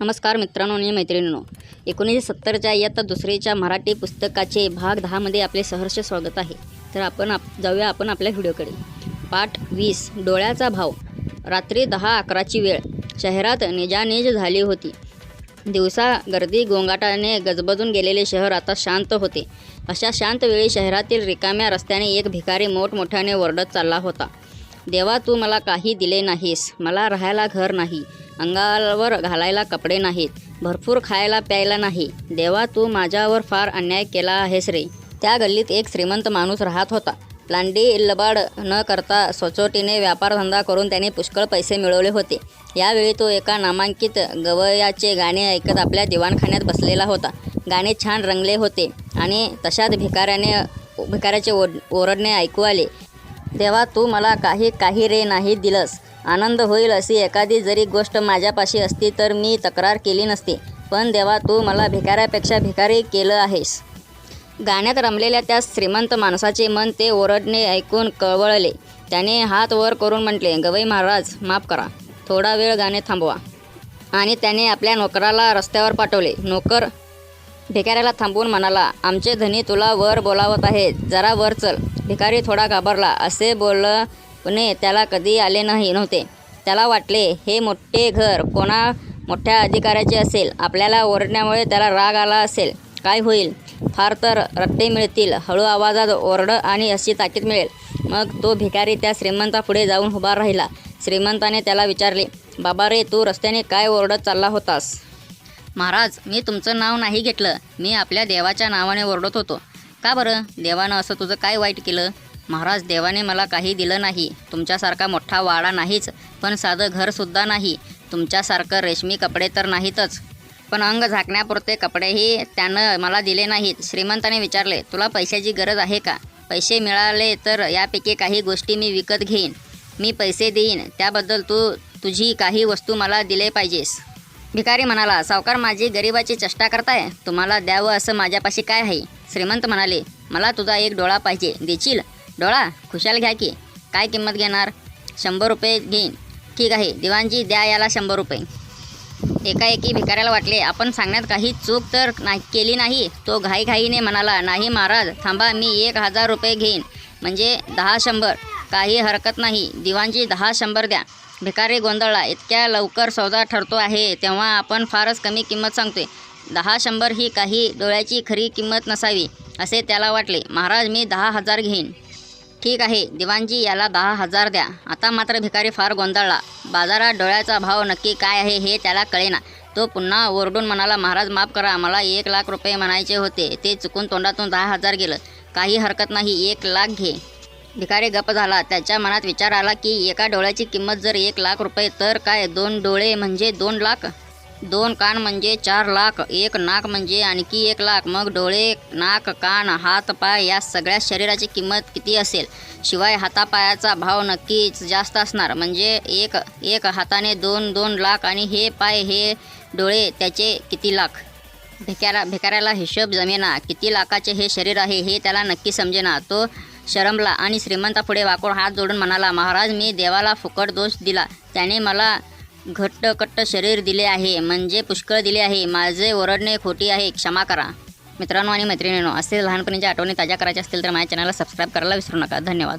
नमस्कार मित्रांनो आणि मैत्रिणींनो. एकोणीसशे सत्तरच्या इयत्ता दुसरीच्या मराठी पुस्तकाचे भाग दहामध्ये आपले सहर्ष स्वागत आहे. तर आपण आप जाऊया आपण आपल्या व्हिडिओकडे. पाठ वीस. डोळ्याचा भाव. रात्री दहा अकराची वेळ. शहरात निजानिज झाली होती. दिवसा गर्दी गोंगाटाने गजबजून गेलेले शहर आता शांत होते. अशा शांत वेळी शहरातील रिकाम्या रस्त्याने एक भिकारी मोठमोठ्याने ओरडत चालला होता. देवा तू मला काही दिले नाहीस. मला राहायला घर नाही. अंगावर घालायला कपडे नाहीत. भरपूर खायला प्यायला नाही. देवा तू माझ्यावर फार अन्याय केला आहेस रे. त्या गल्लीत एक श्रीमंत माणूस राहत होता. लांडी लबाड न करता सचोटीने व्यापारधंदा करून त्याने पुष्कळ पैसे मिळवले होते. यावेळी तो एका नामांकित गवयाचे गाणे ऐकत आपल्या दिवाणखान्यात बसलेला होता. गाणे छान रंगले होते आणि तशात भिकाऱ्याने भिकाऱ्याचे ओढ ओरडणे ऐकू आले. तेव्हा तू मला काही काही रे नाही दिलंस. आनंद होईल अशी एखादी जरी गोष्ट माझ्यापाशी असती तर मी तक्रार केली नसती. पण देवा तू मला भिकाऱ्यापेक्षा भिकारी केलं आहेस. गाण्यात रमलेल्या त्या श्रीमंत माणसाचे मन ते ओरडणे ऐकून कळवळले. त्याने हात वर करून म्हटले गवई महाराज माफ करा. थोडा वेळ गाणे थांबवा. आणि त्याने आपल्या नोकराला रस्त्यावर पाठवले. नोकर भिकाऱ्याला थांबवून म्हणाला आमचे धनी तुला वर बोलावत आहेत. जरा वर चल. भिकारी थोडा घाबरला. असे बोलणे त्याला कधी आले नाही नव्हते. त्याला वाटले हे मोठे घर कोणा मोठ्या अधिकाऱ्याचे असेल. आपल्याला ओरडण्यामुळे त्याला राग आला असेल. काय होईल? फार तर रट्टे मिळतील. हळू आवाजात ओरड आणि अशी ताकीद मिळेल. मग तो भिकारी त्या श्रीमंतापुढे जाऊन उभा राहिला. श्रीमंताने त्याला विचारले बाबा रे तू रस्त्याने काय ओरडत चालला होतास? महाराज मी तुमचं नाव नाही घेतलं. मी आपल्या देवाच्या नावाने ओरडत होतो. का बरं? देवानं असं तुझं काय वाईट केलं? महाराज देवाने मला काही दिलं नाही. तुमच्यासारखा मोठा वाडा नाहीच पण साधं घरसुद्धा नाही. तुमच्यासारखं रेशमी कपडे तर नाहीतच. पण अंग झाकण्यापुरते कपडेही त्यानं मला दिले नाहीत. श्रीमंताने विचारले तुला पैशाची गरज आहे का? पैसे मिळाले तर यापैकी काही गोष्टी मी विकत घेईन. मी पैसे देईन. त्याबद्दल तू तुझी काही वस्तू मला दिले पाहिजेस. भिकारी म्हणाला सावकार माझी गरिबाची चष्टा करताय. तुम्हाला द्यावं असं माझ्यापाशी काय आहे? श्रीमंत म्हणाले मला तुझा एक डोळा पाहिजे. देशील? डोळा खुशाल घ्या की. काय किंमत घेणार? शंभर रुपये घेईन. ठीक आहे दिवाणजी द्या याला शंभर रुपये. एकाएकी भिकाऱ्याला वाटले आपण सांगण्यात काही चूक तर नाही केली नाही? तो घाईघाईने म्हणाला नाही महाराज थांबा मी एक हजार रुपये घेईन. म्हणजे दहा शंभर. काही हरकत नाही. दिवाणजी दहा शंभर द्या. भिकारी गोंधळला इतक्या लवकर सौदा ठरतो आहे तेव्हा आपण फारच कमी किंमत सांगतोय. दहा शंभर ही काही डोळ्याची खरी किंमत नसावी असे त्याला वाटले. महाराज मी दहा हजार घेईन. ठीक आहे दिवाणजी याला दहा हजार द्या. आता मात्र भिकारी फार गोंधळला. बाजारात डोळ्याचा भाव नक्की काय आहे हे त्याला कळेना. तो पुन्हा ओरडून म्हणाला महाराज माफ करा. मला एक लाख रुपये म्हणायचे होते. ते चुकून तोंडातून दहा हजार गेलं. काही हरकत नाही. एक लाख घे. भिकारी गप झाला. त्याच्या मनात विचार आला की एका डोळ्याची किंमत जर एक लाख रुपये तर काय दोन डोळे म्हणजे दोन लाख? दोन कान म्हणजे चार लाख एक नाक म्हणजे आणखी एक लाख. मग डोळे नाक कान हात पाय या सगळ्या शरीराची किंमत किती असेल? शिवाय हातापायाचा भाव नक्कीच जास्त असणार. म्हणजे एक एक हाताने दोन दोन लाख आणि हे पाय हे डोळे त्याचे किती लाख? भिकाऱ्या भिकाऱ्याला हिशोब जमेना. किती लाखाचे हे शरीर आहे हे त्याला नक्की समजेना. तो शरमला आणि श्रीमंतापुढे वाकून हात जोडून म्हणाला महाराज मी देवाला फुकट दोष दिला. त्याने मला घट्टकट्ट शरीर दिले आहे म्हणजे पुष्कळ दिले आहे. माझे ओरडणे खोटी आहे. क्षमा करा. मित्रांनो आणि मैत्रिणींनो असे लहानपणीच्या आठवणी ताज्या करायच्या असतील तर माझ्या चॅनलला सबस्क्राईब करायला विसरू नका. धन्यवाद.